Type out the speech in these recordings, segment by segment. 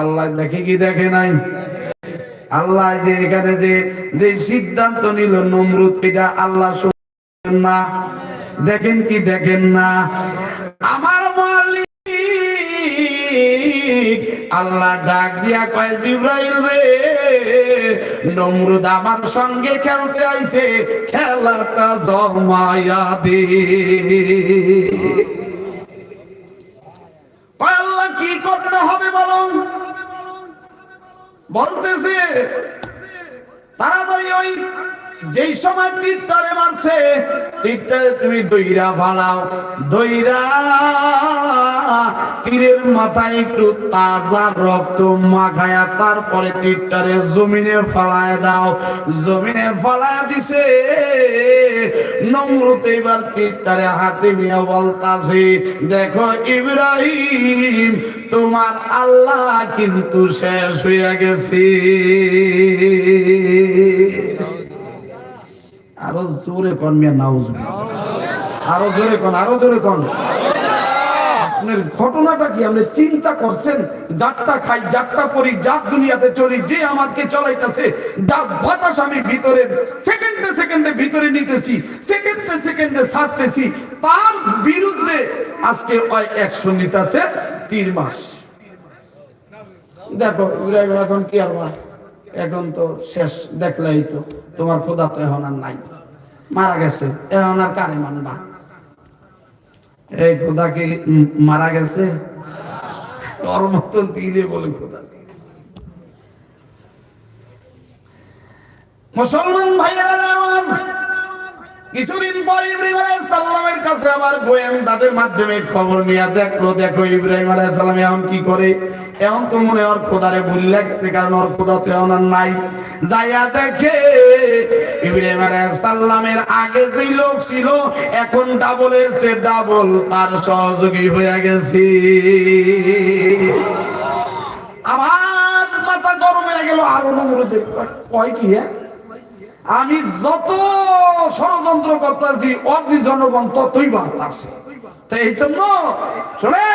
আল্লাহ দেখে কি দেখে নাই? আল্লাহ যে এখানে যে যে সিদ্ধান্ত নিল নমরুদ, এটা আল্লাহ না। দেখেন কি দেখেন না? আমার মালিক আল্লাহ ডাক দিয়া কয়, জিব্রাইল রে, নমরুদ আমার সঙ্গে খেলতে আইছে খেলাটা জমায়া দে। আল্লাহ কি করতে হবে বলো? বলতেছে তাড়াতাড়ি ওই যেই সময় তীরটারে মারছে তীরটারে তুমি দইরা ফালাও দইরা তীরের মাথায় একটু তাজা রক্ত মাখায়া তারপরে তীরটারে জমিনে ফালায় দাও। জমিনে ফালায় দিছে নমরুত এবার তীরটারে হাতে নিয়ে বলতাছে, দেখো ইব্রাহিম, তোমার আল্লাহ কিন্তু শেষ হয়ে গেছে। আরও জোরে কন মিয়া নাউজ আরও জোরে কন, আরও জোরে কন। আপনার ঘটনাটা কি? আপনি চিন্তা করছেন, যারটা খাই, যারটা পরি, যার দুনিয়াতে চলি, যে আমাকে চলাইতেছে, যার বাতাস আমি ভিতরে সেকেন্ডে সেকেন্ডে ভিতরে নিতেছি, সেকেন্ডে সেকেন্ডে ছাড়তেছি, তার বিরুদ্ধে আজকে ওই একশো নিতেছে তিন মাস। দেখো এখন কি আর? এখন তো শেষ, দেখলাই তো। তোমার খোদা তো এখন আর নাই। মারা গেছে, এখন আর কারে মানবা? এই খোদা কি মারা গেছে? ওর মতন দিলে বলে খোদা মুসলমান ভাইয়েরা কিছুদিন পর ইব্রাহিম আলাইহিস সালামের কাছে আবার গোয়েন্দাদের মাধ্যমে খবর নিয়ে দেখল, দেখো ইব্রাহিম আলাইহিস সালাম এখন কি করে? এখন তো মনে ওর খোদারে ভুল লাগছে, কারণ ওর খোদা তো এখন আর নাই। যাইয়া দেখে ইব্রাহিম আলাইহিস সালামের আগে যে লোক ছিল, এখন ডাবলের চেয়ে ডাবল তার সহযোগী হয়ে গেছে। আমার মাথা গরম হয়ে গেল, আরও নমরুদের কয় কি হ্যাঁ? আমি যত ষড়যন্ত্র করতেছি অগ্নি জনগণ ততই বাড়তাছে। এই জন্য শোনে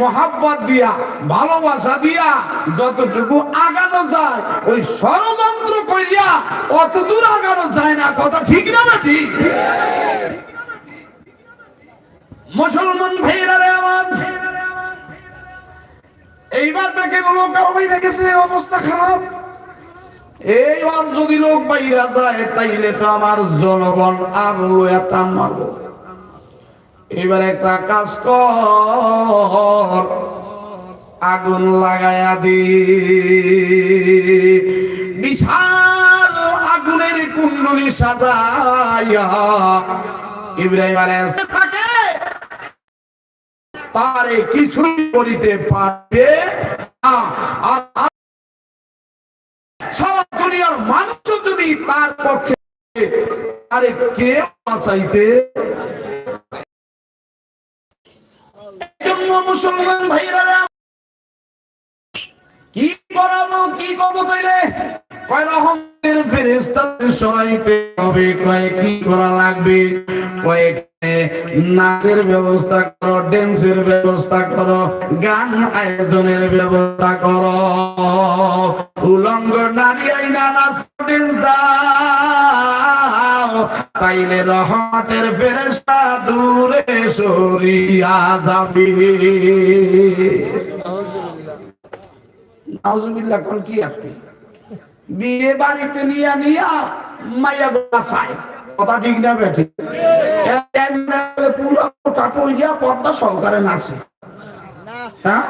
মোহাব্বত দিয়া, ভালোবাসা দিয়া, যতটুকু আগানো যায়, ওই ষড়যন্ত্র কইয়া অত দূর আগানো যায় না। কথা ঠিক না বা ঠিক? মুসলমান ভাইরা রে আমার, এইবার দেখে লোক আরও বাইরে গেছে অবস্থা খারাপ। এই আর যদি লোক বাইরা যায়, তাইলে তো আমার জনগণ আর লয়া টান মারব। এবার একটা কাজ কর, আগুন লাগায়া দি। বিশাল আগুনের কুণ্ডলি সাজাইয়া ইব্রাহিম আলাইহিস থাকে তারে কিছুই করিতে পারবে না। দুনিয়ার মানুষ যদি তার পক্ষে আরে কে বাঁচাইতে? মুসলমান ভাইরা কি করাবো, কি করব তাইলে? কয় রহমের ফেরেস্তা সরাইতে হবে, কয় কি করা লাগবে? কয়েক নাচের ব্যবস্থা করো ড্যান্সের ব্যবস্থা করো, গান আয়োজনের ব্যবস্থা করো। উলঙ্গ নারী আইনা নাচ তাইলে রহমতের ফেরেস্তা দূরে সরিয়া যাবে। নাউজুবিল্লাহ, কোন কি আপনি? বিয়ে বাড়িতে নিয়া নিয়া মাইয়া বাসায় কথা ঠিক না বেঠি। হ্যাঁ?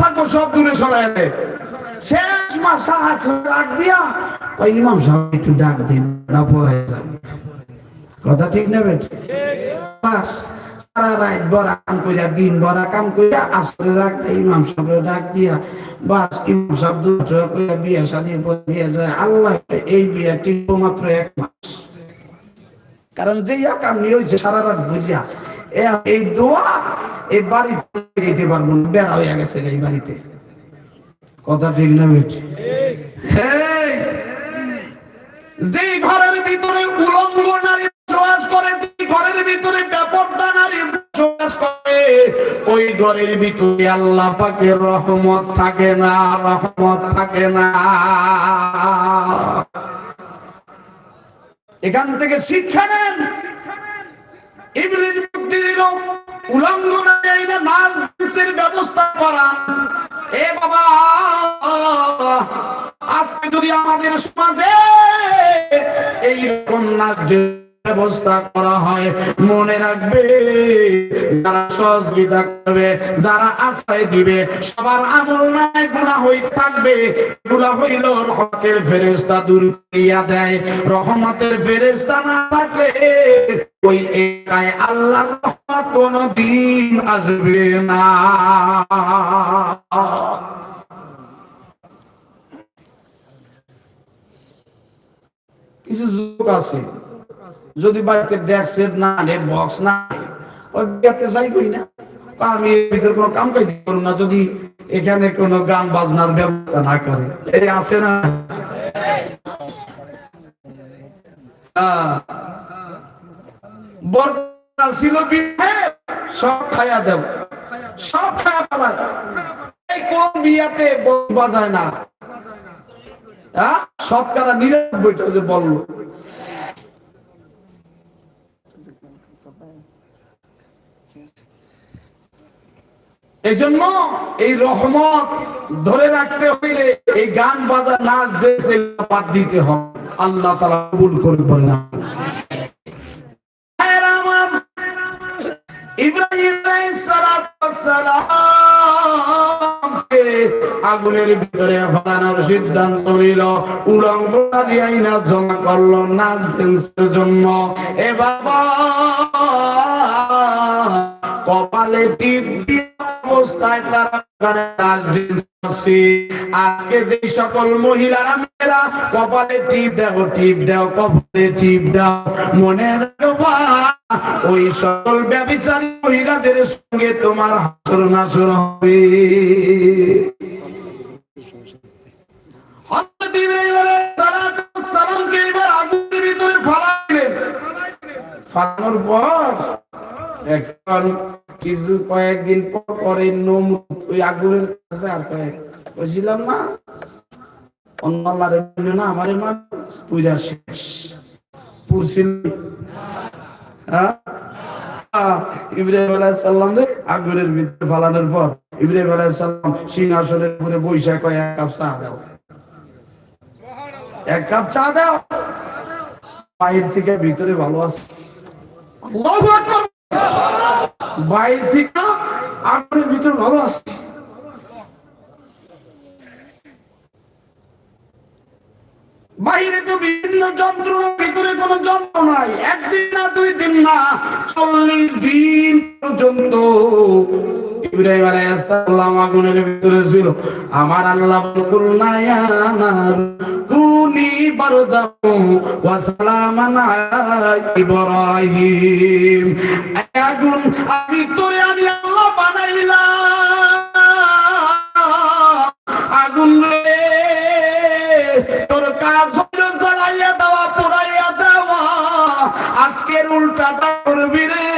থাকব সব দূরে সরাই শেষ মাস আছে ডাক দিয়া, ওই ইমাম সাহেব একটু ডাক দিন কথা ঠিক না বেট সারা রাত বড়া কইরা, দিন বড়া কাম কইরা আসরে রাখ দেয়, ইমাম সাহেব ডাক দিয়া বাস, ইমাম সাহেব দুটো কইরা বিয়ে শাদীর পর দিয়ে যায়। আল্লাহ, এই বিয়ে টিকবো মাত্র এক মাস। কারণ যে কাম নিয়ে হয়েছে সারা রাত বুঝিয়া এই দোয়া এই বাড়ি দিতে পারব না, বেড়া হয়ে গেছে এই বাড়িতে। কথা ঠিক না বেঠ যে ঘরের ভিতরে ঘরের ভিতরে আল্লাহ পাকের রহমত থাকে না, রহমত থাকে না। এখান থেকে শিক্ষা নেন। দিল ব্যবস্থা করা। এ বাবা, আজকে যদি আমাদের সমাজে এইরকম নাচের ব্যবস্থা করা হয়। মনে রাখবে, যারা সহযোগিতা করবে, যারা আশ্রয় দিবে, সবার আমল নাই গুণা হই থাকবে। গুণা হইল রহমতের ফেরেস্তা দূর করিয়া দেয়। রহমতের ফেরেস্তা না থাকলে ওই একায় আল্লাহ রহমত কোনদিন আসবে না। কিছু যুগ আছে যদি বাড়িতে ডেক সেট না নেট বক্স না ওই বিয়াতে যাইবই না। আমি এর কোনো কাম কাজ না, যদি এখানে কোনো গান বাজনার ব্যবস্থা না করে। এই আছে না? বরকাল ছিল বিয়ে, সব খায়া দেব। সব খায়া পালায় এই কোন বিয়াতে বাজায় না? শতকরা নিরানব্বইটা যে বলল। এই জন্য এই রহমত ধরে রাখতে হইলে এই গান বাজা নাচ ড্রেস বাদ দিতে হবে। আল্লাহ তালা কবুল করে না ইব্রাহিম আগুনের ভিতরে ফেলানোর সিদ্ধান্ত নিল। উলঙ্গ আইনা জমা করল নাচ ড্যান্সের জন্য। এ বাবা, কপালে টিপ দিয়ে অবস্থায় তারা। আজকে যে সকল মহিলারা, মেয়েরা, কপালে টিপ দাও টিপ দাও, কপালে টিপ দাও, মনে ওই সকল ব্যবসায়ী মহিলাদের সঙ্গে তোমার হাসর নাসর হবে হযরত ফালানোর পর এখন কিছু কয়েকদিন পর পরে ওই আগুনের কাছে আর কয়েক বুঝছিলাম না? অন্য আল্লাহরে না, আমারে মা পূজা শেষ। পুরছিল হ্যাঁ? ইব্রাহিম রে, আগুনের ভিতরে ফালানোর পর ইব্রাহিম আলাইহিস সালাম সিংহাসনের উপরে বৈশা কয়, এক কাপ চা দাও। এক কাপ চা দাও। বাইরে থেকে ভিতরে ভালো আছে। আল্লাহু আকবার। বাইরে থেকে আগুনের ভিতরে ভালো আছে। বাহিরে তো বিভিন্ন যন্ত্রণার ভিতরে কোনো যন্ত্র নাই। একদিন না, দুই দিন না, চল্লিশ দিন পর্যন্ত। ইব্রাহিম আলাইহিসসালাম আগুনের ভিতরে ছিল। আমার আল্লাহ বকুল নায়ানার আগুন রে, তোর কাজ জ্বালাইয়া দেওয়া পোড়াইয়া দেওয়া। আজকের উল্টাটা করবি রে,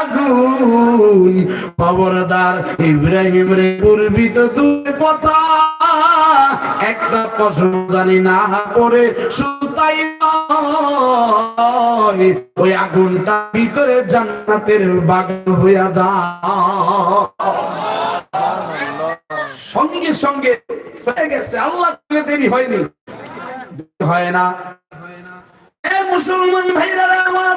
আগুন। খবরদার ইব্রাহিম রে করবি তো তুই কথা একটা প্রশ্ন জানি না করে শুধু তাই ওই আগুনটা ভিতরে জান্নাতের বাগান হইয়া যা সঙ্গে সঙ্গে হয়ে গেছে, আল্লাহ দেরি হয়নি। হয় না। মুসলমান ভাইরা আমার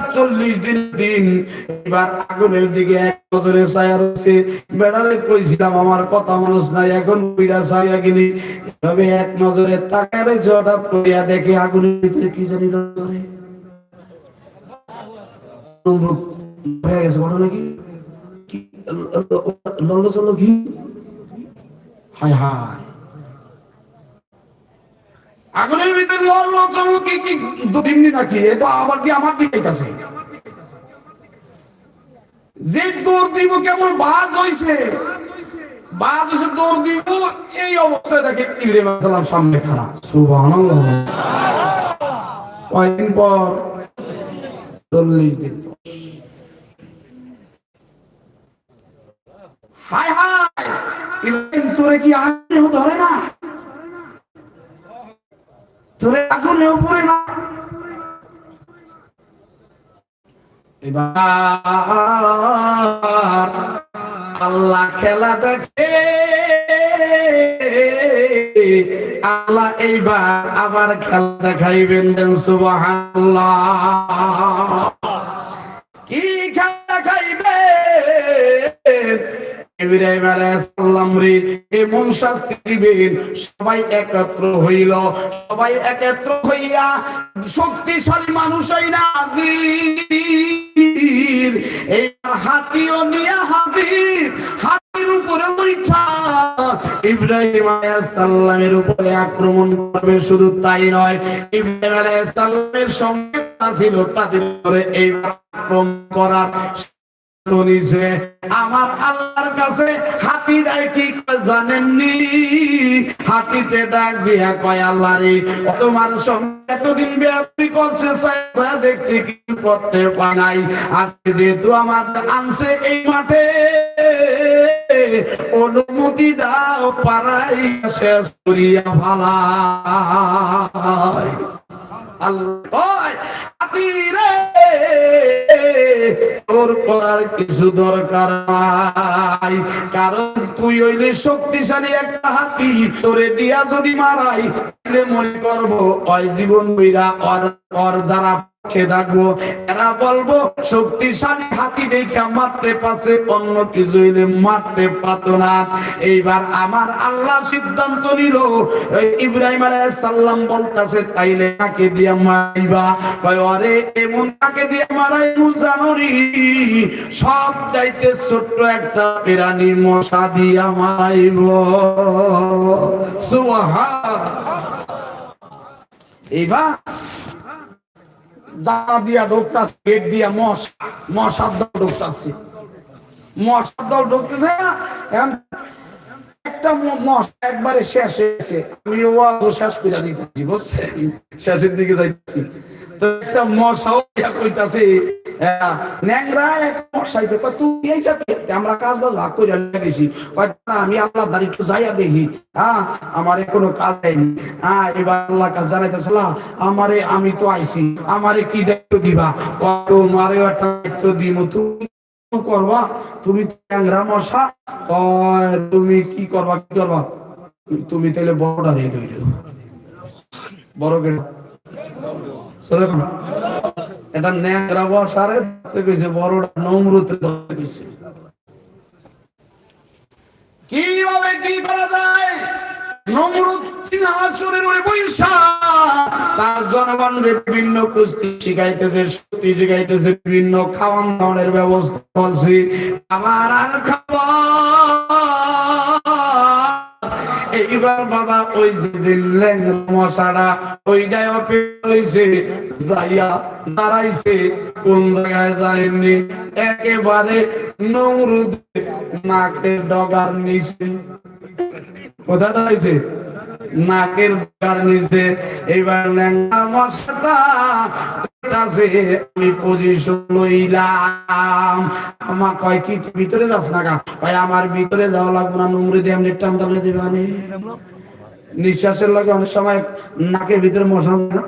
চল্লিশ দিন দিন, এবার আগুনের দিকে এক নজরে ছায়া রয়েছে। বেড়ালে কইছিলাম, আমার কথা মানুষ নাই, এখন পুইরা ছায়া গেলি। এভাবে এক নজরে তাকায় রয়েছে হঠাৎ করিয়া দেখে আগুনের ভিতরে কি জানি নজরে। কি লন্ড চলো কি? হায় হায়। আগুনের ভিতরে লড় লড় চলল কি কি দু তিন দিন নাকি? এ তো আবার দিয়ে আমার দিকে আইতাছে। যে দৌড় দিব কেবল বাজ হইছে। বাজ হইছে দিব, এই অবস্থায় সামনে কয়দিন পর? চল্লিশ দিন। হায় হায়! তোরে কি আগুনে ধরে না? তোরে আগুনেও পড়ে না। এবার আল্লাহ খেলা দেখে আল্লাহ এইবার আবার খেলা দেখাইবেন দেন সুবহানাল্লাহ। কি খেলা দেখাইবেন? এমন শাস্তি দিবেন। সবাই একত্র হইল। সবাই একত্র হইয়া শক্তিশালী মানুষ হইনা হাজির এইবার হাতিও নিয়ে হাজির। হাতির উপরে ইব্রাহিম আলাইহিস সালামের উপরে আক্রমণ করবে, শুধু তাই নয়, ইব্রাহিম আলাইহিস সালামের সঙ্গে ছিল, তাদের উপরে এইবার আক্রমণ করার নিছে আমার আল্লাহর কাছে হাতি কি জানেননি? হাতিতে ডাক দিয়া কয় তোমার সঙ্গে এতদিন করছে দেখছি করতে আজকে যেহেতু আমাদের আনছে এই মাঠে, অনুমতি দাও পারাই শেষ করিয়া ভালাই আল্লাহ! তোর করার কিছু দরকার নাই। কারণ তুই হইলে শক্তিশালী একটা হাতি, তোরে দিয়া যদি মারাই মনে করব ওই জীবন বইরা অর যারা পক্ষে থাকব। এরা বলব, শক্তিশালী হাতি দেখে মারতে পারছে, অন্য কিছু মারতে না। এইবার আমার আল্লাহ সিদ্ধান্ত নিল ইব্রাহিম বলতাছে, তাইলে মারিবা? কয় এমন সব চাইতে ছোট্ট একটা প্রাণী মশা দিয়া মারাইব। এইবার জানা দিয়া ঢুকতাছে গেট দিয়া মশ মশার দল ঢুকতাছে। মশার দল ঢুকতেছে, এখন একটা মশা একবারে শেষ হয়েছে আমি ও শেষ করে দিতেছি, বুঝছেন? শেষের দিকে যাইতেছি। তো একটা মশাও কইতাছে আহ, ন্যাংরা এক মশা কয় তুই এই আমরা কাজ বাজ ভাগ করে গেছি। আমি আল্লাহ দাঁড়ি একটু যাইয়া দেখি। হ্যাঁ আমারে কোনো কাজ দেয়নি। হ্যাঁ এবার আল্লাহ কাজ জানাইতেছিলাম আমারে আমি তো আইছি আমারে কি দায়িত্ব দিবা? কত মারে একটা দায়িত্ব দিব তুমি করবা তুমি ট্যাংরা মশা। তুমি কি করবা কি করবা? তুমি তাহলে বড়টা রেড হইল বড় গেট এটা ন্যাংরা ধরতে কইছে বড়টা নমরুতে ধরতে কইছে কীভাবে কি করা যায়? নমরুদ সিংহাসনের বৈশা তার বিভিন্ন কুস্তি শিখাইতেছে, শক্তি শিখাইতেছে, বিভিন্ন খাওয়ান দাওয়ানের ব্যবস্থা করছে আর খাবার এইবার বাবা ওই যে ল্যাংড়া মশাটা ওই জায়গায় অপেক্ষা যাইয়া দাঁড়াইছে। কোন জায়গায় যায়নি? একেবারে নমরুদ নাকের ডগার নিচে। কোথায় দাঁড়াইছে? নাকের ডগার নিচে। এইবার ল্যাংড়া মশাটা কাছে আমি পজিশন লইলাম। আমার কয়, কি ভিতরে যাস না গা? কয়, আমার ভিতরে যাওয়া লাগবে না নুমরি দিয়ে টান যাবে মানে। নিঃশ্বাসের লগে অনেক সময় নাকের ভিতরে মশা না।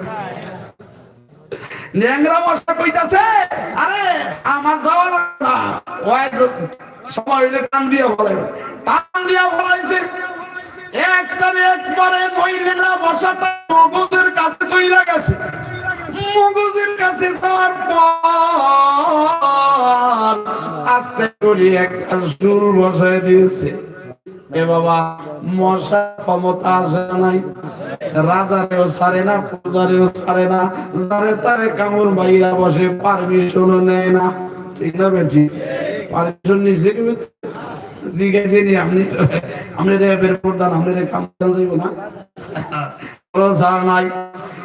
ন্যাংরা মশা কইতাছে, আরে, আমার যাওয়া না। ওই সময় হইলে টান দিয়া বলে। টান দিয়া বলাইছে, একটারে একবারে মহিলারা মশাটা মগজের কাছে চইলা গেছে। মগজের কাছে তার আস্তে করে একটা সুর বসায় দিয়েছে। এ বাবা মশা ক্ষমতা আছে নাই? রাজারেও ছাড়ে না, পূজারেও ছাড়ে না, যারে তারে কামড় বাইরা বসে পারমিশনও নেয় না। ঠিক না বেটি? পারমিশন নিছে কি বেটি? নি আপনি আপনি র্যাবের প্রধান, আপনি রে কাম না? কোনো নাই।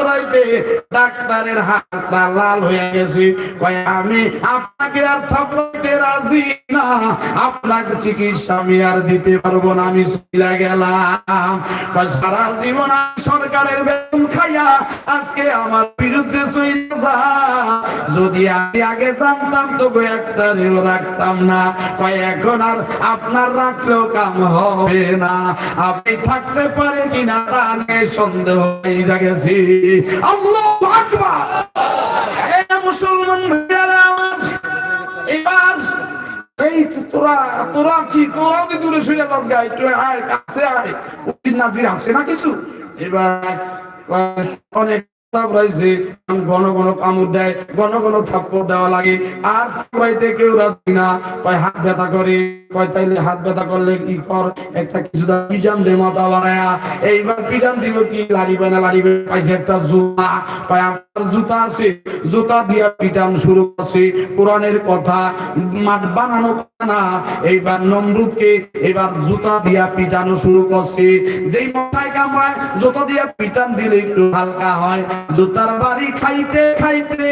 থাপড়াইতে ডাক্তারের হাতটা লাল হয়ে গেছে। কয়, আমি আপনাকে আর থাপড়াইতে রাজি না। আপনাকে চিকিৎসা আমি আর দিতে পারব না, আমি চলে গেলাম। সারা জীবন সরকারের বেতন খাইয়া আজকে আমার বিরুদ্ধে যদি আমি আগে জানতাম তো একটা রেও রাখতাম না। কয়, এখন আর আপনার রাখলেও কাম হবে না। আপনি থাকতে পারেন কিনা তা নিয়ে সন্দেহ হয়ে গেছি। আল্লাহ মুসলমান এই তোরা তোরা কি তোরাও তো দূরে শুয়ে যাস গা, একটু আয়, কাছে আয়। নাজির আছে না কিছু? এবার অনেক ঘন ঘন কামড় দেয়, ঘন ঘন থাপ্পড় দেওয়া লাগে। আর কেউ রাজি না। কয় হাত ব্যথা করে, কয় তাইলে হাত ব্যথা করলে কি কর? একটা কিছু দা দে মাথা বাড়ায়া। এইবার পিজান দিব কি? লাড়িবে না লাড়িবে পাইছে একটা জুতা। কয় আমার জুতা আছে। জুতা দিয়া পিটান শুরু করছে। কোরআনের কথা, মাঠ বানানো না, এইবার নমরুদকে এবার জুতা দিয়া পিটানো শুরু করছে। যেই মাথায় কামড়ায়, জুতা দিয়া পিটান দিলে একটু হালকা হয়। জুতার বাড়ি খাইতে খাইতে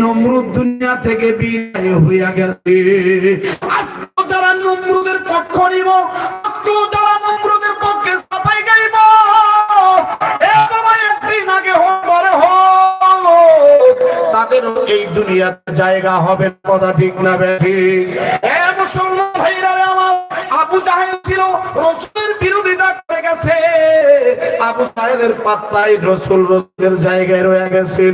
নমরুদ দুনিয়া থেকে বিদায় হইয়া গেছে। আজকে যারা নমরুদের পক্ষ নিব আজকে যারা নমরুদের পক্ষে সাফাই গাইব। তাদেরও এই দুনিয়ার জায়গা হবে কথা ঠিক না এ মুসলমান ভাইরা আমার, আবু জাহেল ছিল, রসুলের বিরোধিতা করে গেছে। আবু জাহেলের পাত্তায় রসুল রসুলের জায়গায় রয়ে গেছেন।